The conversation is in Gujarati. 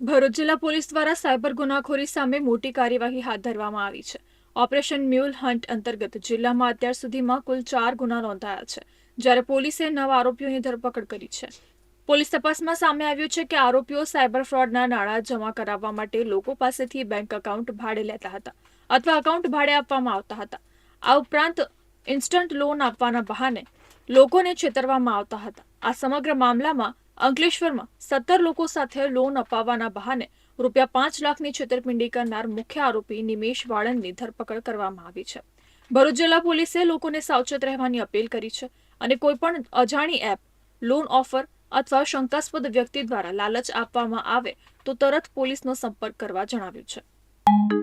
ભરૂચ જિલ્લા પોલીસ દ્વારા સાયબર ગુનાખોરી સામે મોટી કાર્યવાહી હાથ ધરવામાં આવી છે. ઓપરેશન મ્યુલ હન્ટ અંતર્ગત જિલ્લામાં અત્યાર સુધીમાં કુલ ચાર ગુના નોંધાયા છે, જ્યારે પોલીસે નવ આરોપીઓની ધરપકડ કરી છે. પોલીસ તપાસમાં સામે આવ્યું છે કે આરોપીઓ સાયબર ફ્રોડના નાણાં જમા કરાવવા માટે લોકો પાસેથી બેંક એકાઉન્ટ ભાડે લેતા હતા અથવા એકાઉન્ટ ભાડે આપવામાં આવતા હતા. આ ઉપરાંત ઇન્સ્ટન્ટ લોન આપવાના બહાને લોકોને છેતરવામાં આવતા હતા. આ સમગ્ર મામલામાં અંકલેશ્વરમાં સત્તર લોકો સાથે લોન અપાવવાના બહાને રૂપિયા પાંચ લાખની છેતરપિંડી કરનાર મુખ્ય આરોપી નિમેશ વાળંદની ધરપકડ કરવામાં આવી છે. ભરૂચ જિલ્લા પોલીસે લોકોને સાવચેત રહેવાની અપીલ કરી છે અને કોઈપણ અજાણી એપ લોન ઓફર અથવા શંકાસ્પદ વ્યક્તિ દ્વારા લાલચ આપવામાં આવે તો તરત પોલીસનો સંપર્ક કરવા જણાવ્યું છે.